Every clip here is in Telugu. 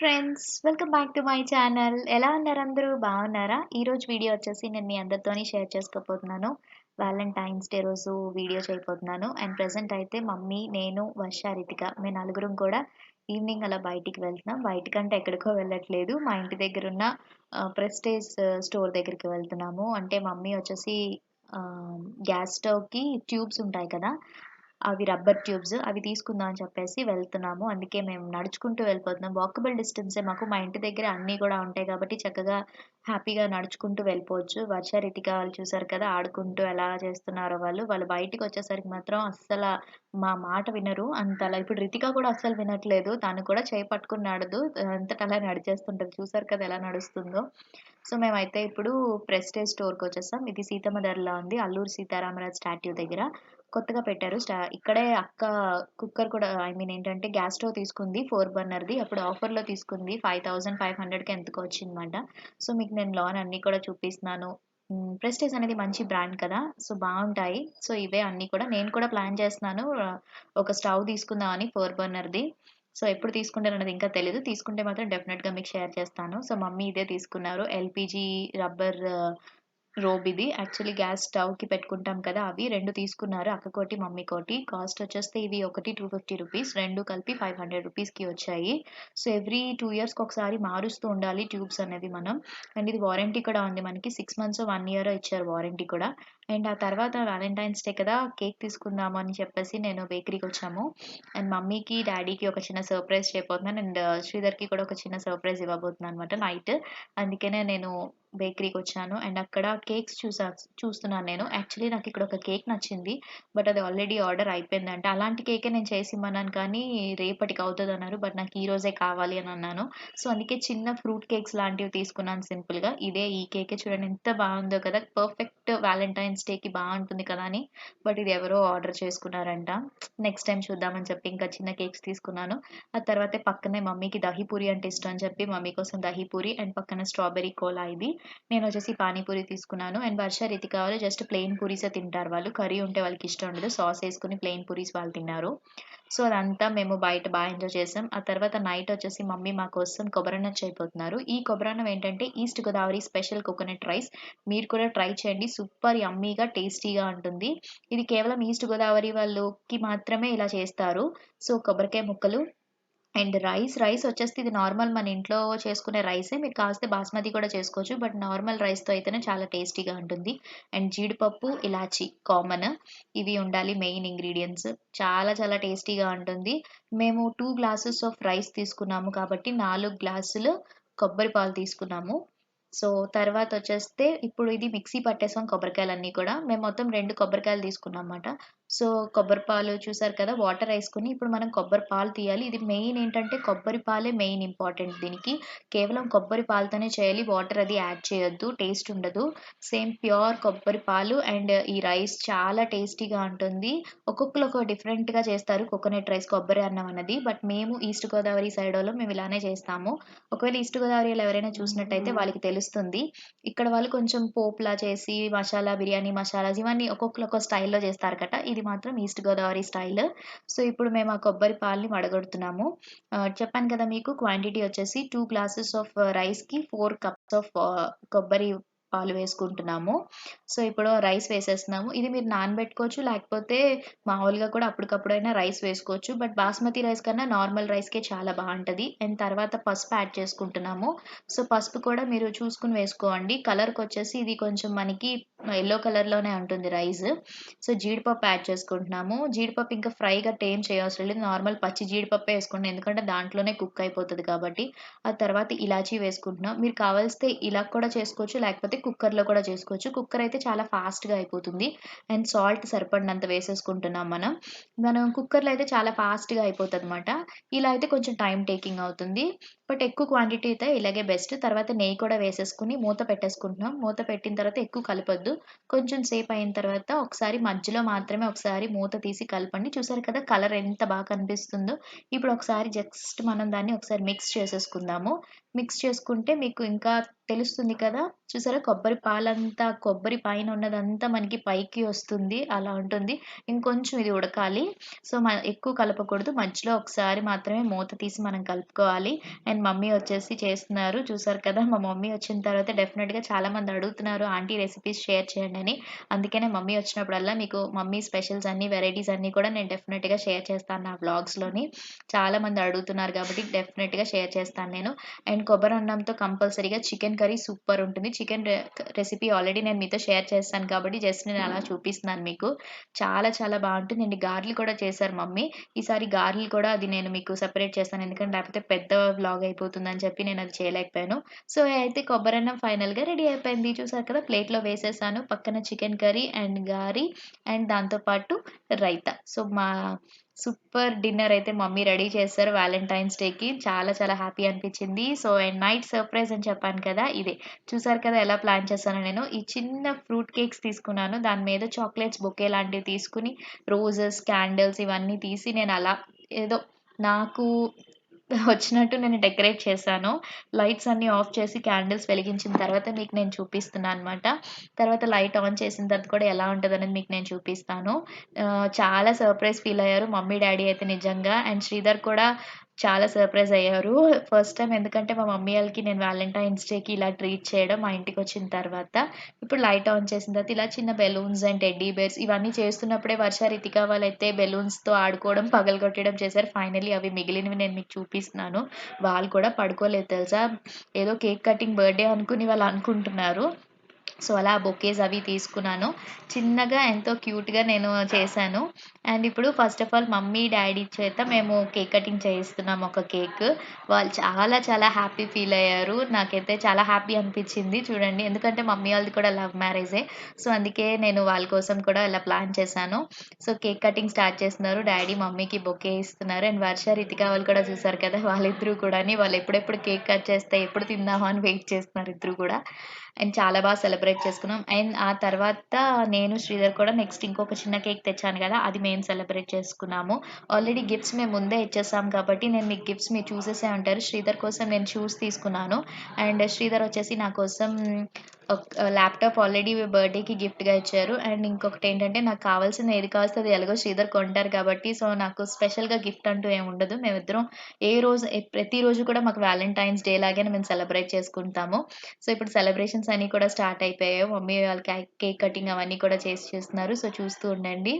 Friends welcome back to my channel ఎలా ఉన్నారు అందరూ? బాగున్నారా? ఈరోజు వీడియో వచ్చేసి నేను మీ అందరితోని షేర్ చేసుకోపోతున్నాను వ్యాలంటైన్స్ డే రోజు వీడియో చేయబోతున్నాను. అండ్ ప్రజెంట్ అయితే మమ్మీ నేను వర్ష రితిక. మేము నలుగురం కూడా ఈవినింగ్ అలా బయటికి వెళ్తున్నాం. బయటకంటే ఎక్కడికో వెళ్ళట్లేదు. మా ఇంటి దగ్గర ఉన్న ప్రెస్టేజ్ స్టోర్ దగ్గరికి వెళ్తున్నాము. అంటే మమ్మీ వచ్చేసి గ్యాస్ స్టవ్కి ట్యూబ్స్ ఉంటాయి కదా అవి రబ్బర్ ట్యూబ్స్ అవి తీసుకుందాం అని చెప్పేసి వెళ్తున్నాము. అందుకే మేము నడుచుకుంటూ వెళ్ళిపోతున్నాం. వాకబుల్ డిస్టెన్సే మాకు మా ఇంటి దగ్గర అన్నీ కూడా ఉంటాయి కాబట్టి చక్కగా హ్యాపీగా నడుచుకుంటూ వెళ్ళిపోవచ్చు. వర్ష రీతిగా వాళ్ళు చూసారు కదా ఆడుకుంటూ ఎలా చేస్తున్నారో వాళ్ళు. వాళ్ళు బయటికి వచ్చేసరికి మాత్రం అస్సలు మా మాట వినరు. అంతలా ఇప్పుడు రితిక కూడా అస్సలు వినట్లేదు. తను కూడా చేయి పట్టుకుని నడదు. అంతటా అలా నడిచేస్తుంటుంది. చూసారు కదా ఎలా నడుస్తుందో. సో మేమైతే ఇప్పుడు ప్రెస్టేజ్ స్టోర్కి వచ్చేసాం. ఇది సీతమ్మ ధరలో ఉంది. అల్లూరు సీతారామరాజు స్టాట్యూ దగ్గర. కొత్తగా పెట్టారు. స్టా ఇక్కడే అక్క కుక్కర్ కూడా ఐ మీన్ ఏంటంటే గ్యాస్ స్టవ్ తీసుకుంది ఫోర్ బర్నర్ది అప్పుడు ఆఫర్లో తీసుకుంది ఫైవ్ థౌజండ్ ఫైవ్ హండ్రెడ్కి ఎంతకు వచ్చిందన్నమాట సో మీకు నేను లోన్ అన్నీ కూడా చూపిస్తున్నాను. ప్రెస్టేజ్ అనేది మంచి బ్రాండ్ కదా సో బాగుంటాయి. సో ఇవే అన్నీ కూడా నేను కూడా ప్లాన్ చేస్తున్నాను. ఒక స్టవ్ తీసుకుందామని ఫోర్ బర్నర్ది సో ఎప్పుడు తీసుకుంటారు అనేది ఇంకా తెలియదు తీసుకుంటే మాత్రం డెఫినెట్గా మీకు షేర్ చేస్తాను. సో మమ్మీ ఇదే తీసుకున్నారు. ఎల్పిజి రబ్బర్ రోబ్ ఇది యాక్చువల్లీ గ్యాస్ స్టవ్కి పెట్టుకుంటాం కదా అవి. రెండు తీసుకున్నారు అక్క కోటి మమ్మీ కోటి. కాస్ట్ వచ్చేస్తే ఇవి ఒకటి టూ ఫిఫ్టీ రూపీస్. రెండు కలిపి ఫైవ్ హండ్రెడ్ రూపీస్కి వచ్చాయి. సో ఎవ్రీ టూ ఇయర్స్కి ఒకసారి మారుస్తూ ఉండాలి ట్యూబ్స్ అనేది మనం. అండ్ ఇది వారంటీ కూడా ఉంది మనకి. సిక్స్ మంత్స్ వన్ ఇయర్ ఇచ్చారు వారంటీ కూడా. అండ్ ఆ తర్వాత వ్యాలంటైన్స్ డే కదా కేక్ తీసుకుందాము అని చెప్పేసి నేను బేకరీకి వచ్చాము. అండ్ మమ్మీకి డాడీకి ఒక చిన్న సర్ప్రైజ్ చేయబోతున్నాను. అండ్ శ్రీధర్కి కూడా ఒక చిన్న సర్ప్రైజ్ ఇవ్వబోతున్నాను అనమాట నైట్. అందుకనే నేను బేకరీకి వచ్చాను అండ్ అక్కడ కేక్స్ చూసా చూస్తున్నాను నేను. యాక్చువల్లీ నాకు ఇక్కడ ఒక కేక్ నచ్చింది బట్ అది ఆల్రెడీ ఆర్డర్ అయిపోయిందంట. అలాంటి కేకే నేను చేసి ఇమ్మన్నాను కానీ రేపటికి అవుతుంది అన్నారు బట్ నాకు ఈ రోజే కావాలి అని అన్నాను. సో అందుకే చిన్న ఫ్రూట్ కేక్స్ లాంటివి తీసుకున్నాను సింపుల్గా. ఇదే ఈ కేకే చూడండి ఎంత బాగుందో కదా. పర్ఫెక్ట్ వ్యాలంటైన్స్ డేకి బాగుంటుంది కదా అని. బట్ ఇది ఎవరో ఆర్డర్ చేసుకున్నారంట. నెక్స్ట్ టైం చూద్దామని చెప్పి ఇంకా చిన్న కేక్స్ తీసుకున్నాను. ఆ తర్వాత పక్కనే మమ్మీకి దహీపూరి అంటే ఇష్టం అని చెప్పి మమ్మీ కోసం దహీపూరి అండ్ పక్కన స్ట్రాబెరీ కోలా ఇది. నేను వచ్చేసి పానీపూరి తీసుకున్నాను. అండ్ వర్ష రీతి కావాలి జస్ట్ ప్లెయిన్ పూరీసే తింటారు వాళ్ళు. కర్రీ ఉంటే వాళ్ళకి ఇష్టం ఉండదు. సాస్ వేసుకుని ప్లెయిన్ పూరీస్ వాళ్ళు తిన్నారు. సో అదంతా మేము బయట బాగా ఎంజాయ్ చేసాం. ఆ తర్వాత నైట్ వచ్చేసి మమ్మీ మా కోసం కొబ్బరన్నం చేయబోతున్నారు ఈ కొబ్బరన్నం ఏంటంటే east Godavari special coconut rice. మీరు కూడా ట్రై చేయండి. సూపర్ యమ్మీగా టేస్టీగా ఉంటుంది. ఇది కేవలం ఈస్ట్ గోదావరి వాళ్ళకి మాత్రమే ఇలా చేస్తారు. సో కొబ్బరికాయ ముక్కలు అండ్ రైస్ రైస్ వచ్చేస్తే ఇది నార్మల్ మన ఇంట్లో చేసుకునే రైసే. మీరు కాస్తే బాస్మతి కూడా చేసుకోవచ్చు బట్ నార్మల్ రైస్తో అయితేనే చాలా టేస్టీగా ఉంటుంది. అండ్ జీడిపప్పు ఇలాచి కామన్. ఇవి ఉండాలి మెయిన్ ఇంగ్రీడియంట్స్. చాలా చాలా టేస్టీగా ఉంటుంది. మేము టూ గ్లాసెస్ ఆఫ్ రైస్ తీసుకున్నాము కాబట్టి నాలుగు గ్లాసులు కొబ్బరి పాలు తీసుకున్నాము. సో తర్వాత వచ్చేస్తే ఇప్పుడు ఇది మిక్సీ పట్టేసాం కొబ్బరికాయలన్నీ కూడా. మేము మొత్తం రెండు కొబ్బరికాయలు తీసుకున్నాం అన్నమాట. సో కొబ్బరి పాలు చూసారు కదా వాటర్ వేసుకుని ఇప్పుడు మనం కొబ్బరి పాలు తీయాలి. ఇది మెయిన్ ఏంటంటే కొబ్బరి పాలే మెయిన్ ఇంపార్టెంట్ దీనికి. కేవలం కొబ్బరి పాలతోనే చేయాలి. వాటర్ అది యాడ్ చేయొద్దు టేస్ట్ ఉండదు. సేమ్ ప్యూర్ కొబ్బరి పాలు అండ్ ఈ రైస్ చాలా టేస్టీగా ఉంటుంది. ఒక్కొక్కరు ఒక డిఫరెంట్గా చేస్తారు. కోకోనట్ రైస్ కొబ్బరి అన్నం అన్నది. బట్ మేము ఈస్ట్ గోదావరి సైడ్ వాళ్ళు మేము ఇలానే చేస్తాము. ఒకవేళ ఈస్ట్ గోదావరిలో ఎవరైనా చూసినట్టయితే వాళ్ళకి తెలుస్తుంది. ఇక్కడ వాళ్ళు కొంచెం పోపులా చేసి మసాలా బిర్యానీ మసాలాస్ ఇవన్నీ ఒక్కొక్కరు ఒక స్టైల్లో చేస్తారు కట ఇది మాత్రం ఈస్ట్ గోదావరి స్టైల్. సో ఇప్పుడు మేము ఆ కొబ్బరి పాలని వడగొడుతున్నాము. చెప్పాను కదా మీకు క్వాంటిటీ వచ్చేసి టూ గ్లాసెస్ ఆఫ్ రైస్కి ఫోర్ కప్స్ ఆఫ్ కొబ్బరి పాలు వేసుకుంటున్నాము. సో ఇప్పుడు రైస్ వేసేస్తున్నాము. ఇది మీరు నానబెట్టుకోవచ్చు లేకపోతే మామూలుగా కూడా అప్పటికప్పుడైనా రైస్ వేసుకోవచ్చు. బట్ బాస్మతి రైస్ కన్నా నార్మల్ రైస్కే చాలా బాగుంటుంది. అండ్ తర్వాత పసుపు యాడ్ చేసుకుంటున్నాము. సో పసుపు కూడా మీరు చూసుకుని వేసుకోండి. కలర్కి వచ్చేసి ఇది కొంచెం మనకి ఎల్లో కలర్లోనే ఉంటుంది రైస్. సో జీడిపప్పు యాడ్ చేసుకుంటున్నాము. జీడిపప్పు ఇంకా ఫ్రైగా టేం చేయవసరం లేదు. నార్మల్ పచ్చి జీడిపప్పు వేసుకుంటాం ఎందుకంటే దాంట్లోనే కుక్ అయిపోతుంది కాబట్టి. ఆ తర్వాత ఇలాచీ వేసుకుంటున్నాం. మీరు కావాల్స్తే ఇలా కూడా చేసుకోవచ్చు లేకపోతే కుక్కర్లో కూడా చేసుకోవచ్చు. కుక్కర్ అయితే చాలా ఫాస్ట్గా అయిపోతుంది. అండ్ సాల్ట్ సరిపడినంత వేసేసుకుంటున్నాం మనం. మనం కుక్కర్లో అయితే చాలా ఫాస్ట్గా అయిపోతుంది అనమాట ఇలా అయితే కొంచెం టైం టేకింగ్ అవుతుంది. బట్ ఎక్కువ క్వాంటిటీ అయితే ఇలాగే బెస్ట్. తర్వాత నెయ్యి కూడా వేసేసుకుని మూత పెట్టేసుకుంటున్నాం. మూత పెట్టిన తర్వాత ఎక్కువ కలపొద్దు. కొంచెం సేపు అయిన తర్వాత ఒకసారి మధ్యలో మాత్రమే ఒకసారి మూత తీసి కలపండి. చూసారు కదా కలర్ ఎంత బాగా కనిపిస్తుందో. ఇప్పుడు ఒకసారి జస్ట్ మనం దాన్ని ఒకసారి మిక్స్ చేసేసుకుందాము. మిక్స్ చేసుకుంటే మీకు ఇంకా తెలుస్తుంది కదా! చూసారా కొబ్బరి పాలంతా కొబ్బరి పైన ఉన్నదంతా మనకి పైకి వస్తుంది. అలా ఉంటుంది. ఇంకొంచెం ఇది ఉడకాలి. సో, మ ఎక్కువ కలపకూడదు. మధ్యలో ఒకసారి మాత్రమే మూత తీసి మనం కలుపుకోవాలి. అండ్ మమ్మీ వచ్చేసి చేస్తున్నారు. చూసారు కదా! మా మమ్మీ వచ్చిన తర్వాత డెఫినెట్గా చాలామంది అడుగుతున్నారు ఆంటీ రెసిపీస్ షేర్ చేయండి అని. అందుకనే మమ్మీ వచ్చినప్పుడల్లా మీకు మమ్మీ స్పెషల్స్ అన్ని వెరైటీస్ అన్నీ కూడా నేను డెఫినెట్గా షేర్ చేస్తాను నా వ్లాగ్స్‌లోని. చాలామంది అడుగుతున్నారు కాబట్టి డెఫినెట్గా షేర్ చేస్తాను నేను. అండ్ కొబ్బరి అన్నంతో కంపల్సరీగా చికెన్ కర్రీ సూపర్ ఉంటుంది. చికెన్ రె రెసిపీ ఆల్రెడీ నేను మీతో షేర్ చేస్తాను కాబట్టి జస్ట్ నేను అలా చూపిస్తున్నాను మీకు. చాలా చాలా బాగుంటుంది అండి గారెలు కూడా చేశారు మమ్మీ. ఈసారి గారెలు కూడా అది నేను మీకు సెపరేట్ చేస్తాను. ఎందుకంటే లేకపోతే పెద్ద వ్లాగ్ అయిపోతుందని చెప్పి నేను అది చేయలేకపోయాను. సో, అయితే కొబ్బరన్నం ఫైనల్‌గా రెడీ అయిపోయింది. చూసారు కదా! ప్లేట్‌లో వేసేసాను. పక్కన చికెన్ కర్రీ అండ్ గారి అండ్ దాంతో పాటు రైతా. సో, మా సూపర్ డిన్నర్ అయితే మమ్మీ రెడీ చేశారు వాలెంటైన్స్ డేకి. చాలా చాలా హ్యాపీ అనిపించింది. సో, అండ్ నైట్ సర్ప్రైజ్ అని చెప్పాను కదా! ఇదే. చూసారు కదా! ఎలా ప్లాన్ చేస్తాను నేను. ఈ చిన్న ఫ్రూట్ కేక్స్ తీసుకున్నాను. దాని మీద చాక్లెట్స్ బొకే లాంటివి తీసుకొని రోజెస్, క్యాండిల్స్ ఇవన్నీ తీసి నేను అలా ఏదో నాకు వచ్చినట్టు నేను డెకరేట్ చేశాను. లైట్స్ అన్నీ ఆఫ్ చేసి క్యాండిల్స్ వెలిగించిన తర్వాత మీకు నేను చూపిస్తున్నాను అనమాట. తర్వాత లైట్ ఆన్ చేసిన తర్వాత కూడా ఎలా ఉంటదనేది మీకు నేను చూపిస్తాను. చాలా సర్ప్రైజ్ ఫీల్ అయ్యారు మమ్మీ, డాడీ అయితే నిజంగా. అండ్ శ్రీధర్ కూడా చాలా సర్ప్రైజ్ అయ్యారు. ఫస్ట్ టైం ఎందుకంటే మా మమ్మీ వాళ్ళకి నేను వ్యాలంటైన్స్ డేకి ఇలా ట్రీట్ చేయడం మా ఇంటికి వచ్చిన తర్వాత. ఇప్పుడు లైట్ ఆన్ చేసిన తర్వాత ఇలా చిన్న బెలూన్స్ అండ్ టెడ్డీ బేర్స్ ఇవన్నీ చేస్తున్నప్పుడే వర్ష, రితిక వాళ్ళైతే బెలూన్స్‌తో ఆడుకోవడం, పగలగొట్టడం చేశారు. ఫైనలీ అవి మిగిలినవి నేను మీకు చూపిస్తున్నాను. వాళ్ళు కూడా పడుకోలేదు తెలుసా! ఏదో కేక్ కటింగ్ బర్త్‌డే అనుకుని వాళ్ళు అనుకుంటున్నారు. సో, అలా బొకేస్ అవి తీసుకున్నాను. చిన్నగా ఎంతో క్యూట్‌గా నేను చేశాను. అండ్ ఇప్పుడు first of all mummy, daddy చేత మేము కేక్ కటింగ్ చేయిస్తున్నాం ఒక కేక్. వాళ్ళు చాలా చాలా హ్యాపీ ఫీల్ అయ్యారు. నాకైతే చాలా హ్యాపీ అనిపించింది చూడండి. ఎందుకంటే మమ్మీ వాళ్ళది కూడా లవ్ మ్యారేజే. సో, అందుకే నేను వాళ్ళ కోసం కూడా ఇలా ప్లాన్ చేశాను. సో, కేక్ కటింగ్ స్టార్ట్ చేస్తున్నారు. డాడీ మమ్మీకి బొకే ఇస్తున్నారు. అండ్ వర్ష, రితిక వాళ్ళు కూడా చూసారు కదా! వాళ్ళిద్దరూ కూడా వాళ్ళు ఎప్పుడెప్పుడు కేక్ కట్ చేస్తే ఎప్పుడు తిందామా అని వెయిట్ చేస్తున్నారు ఇద్దరు కూడా. అండ్ చాలా బాగా సెలబ్రేట్ చేసుకున్నాం. అండ్ ఆ తర్వాత నేను, శ్రీధర్ కూడా నెక్స్ట్ ఇంకొక చిన్న కేక్ తెచ్చాను కదా! అది మేము సెలబ్రేట్ చేసుకున్నాము. ఆల్రెడీ గిఫ్ట్స్ మేము ముందే ఇచ్చేసాం కాబట్టి నేను మీకు గిఫ్ట్స్ మీరు చూసేసే ఉంటారు. శ్రీధర్ కోసం నేను షూస్ తీసుకున్నాను. అండ్ శ్రీధర్ వచ్చేసి నా కోసం ల్యాప్‌టాప్ ఆల్రెడీ బర్త్‌డేకి గిఫ్ట్‌గా ఇచ్చారు. అండ్ ఇంకొకటి ఏంటంటే నాకు కావాల్సింది ఏది కావాల్స్తే అది ఎలాగో శ్రీధర్ కొంటారు కాబట్టి సో, నాకు స్పెషల్‌గా గిఫ్ట్ అంటూ ఏమి ఉండదు. మేమిద్దరం ఏ రోజు ప్రతిరోజు కూడా మాకు వాలెంటైన్స్ డే లాగానే మేము సెలబ్రేట్ చేసుకుంటాము. సో, ఇప్పుడు సెలబ్రేషన్స్ అన్నీ కూడా స్టార్ట్ అయిపోయాయి. మమ్మీ వాళ్ళు కేక్ కటింగ్ అవన్నీ కూడా చేసి చేస్తున్నారు. సో, చూస్తూ ఉండండి.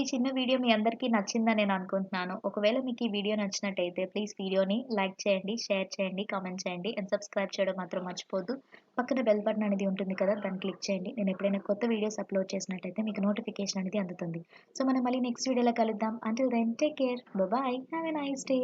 ఈ చిన్న వీడియో మీ అందరికీ నచ్చిందని నేను అనుకుంటున్నాను. ఒకవేళ మీకు ఈ వీడియో నచ్చినట్టయితే ప్లీజ్ వీడియోని లైక్ చేయండి, షేర్ చేయండి, కామెంట్ చేయండి అండ్ సబ్స్క్రైబ్ చేయడం మాత్రం మర్చిపోద్దు పక్కన బెల్ బటన్ అనేది ఉంటుంది కదా! దాన్ని క్లిక్ చేయండి. నేను ఎప్పుడైనా కొత్త వీడియోస్ అప్‌లోడ్ చేసినట్టయితే మీకు నోటిఫికేషన్ అనేది అందుతుంది. సో, మనం మళ్ళీ నెక్స్ట్ వీడియోలో కలుద్దాం. Until then take care. Bye have a nice day.